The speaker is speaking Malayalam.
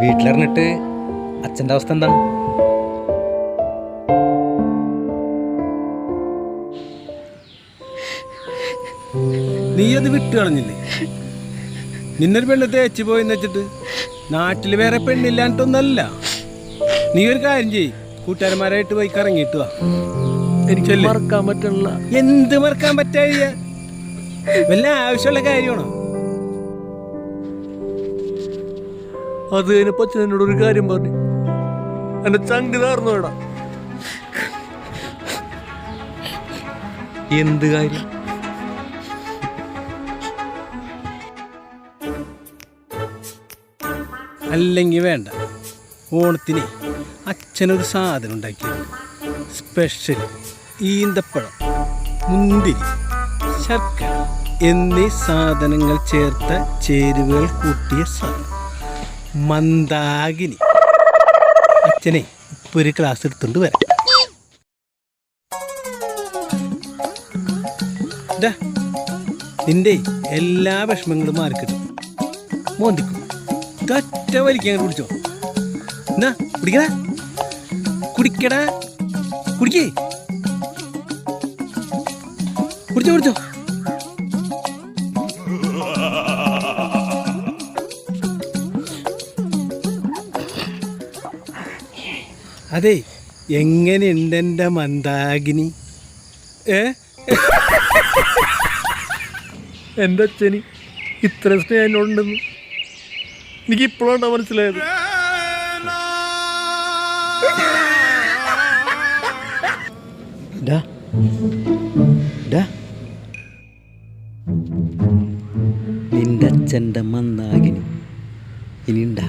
വീട്ടിലിറങ്ങിട്ട് അച്ഛന്റെ അവസ്ഥ എന്താണ്? നീ അത് വിട്ടു കളഞ്ഞില്ലേ? നിന്നൊരു പെണ്ണ് തേച്ച് പോയെന്ന് വെച്ചിട്ട് നാട്ടിൽ വേറെ പെണ്ണില്ലാണ്ടൊന്നല്ല നീ ഒരു കാര്യം ചെയ്യ് കൂട്ടുകാരന്മാരായിട്ട് പോയി കറങ്ങിയിട്ട് വാ. എനിക്ക്. മറക്കാൻ പറ്റുള്ള എന്ത് മറക്കാൻ പറ്റാ വല്ല ആവശ്യമുള്ള കാര്യമാണോ? അത് കഴിഞ്ഞപ്പോ അച്ഛൻ എന്നോട് ഒരു കാര്യം പറഞ്ഞു. എന്റെ ചങ്ക് താർന്നു എന്ത് കാര്യം? അല്ലെങ്കിൽ വേണ്ട. ഓണത്തിന് അച്ഛനൊരു സാധനം ഉണ്ടാക്കി. സ്പെഷ്യൽ ഈന്തപ്പഴം മുന്തിരി ശർക്കര എന്നീ സാധനങ്ങൾ ചേർത്ത ചേരുവകൾ കൂട്ടിയ സാധനം. മന്ദാകിനി. അച്ഛനെ ഇപ്പൊ ഒരു ക്ലാസ് എടുത്തുകൊണ്ട് വരാം. നിന്റെ എല്ലാ വിഷമങ്ങളും മാറിക്കിട്ടും. മോന്തിക്കും. ഒറ്റ വലിക്കാൻ കുടിച്ചോ. എന്നാ കുടിക്കടാ. കുടിക്കടാ. കുടിക്കേ. കുടിച്ചോ കുടിച്ചോ. അതെ എങ്ങനെയുണ്ട് എന്റെ മന്ദാകിനി ഏ? എന്റെ അച്ഛന് ഇത്ര സ്നേഹം എന്നോടുണ്ടെന്ന് എനിക്ക് ഇപ്പോഴാണ് മനസ്സിലായത്. ഡാ ഡാ. നിന്റെ അച്ഛന്റെ മന്ദാകിനി ഇനിയുണ്ടാ.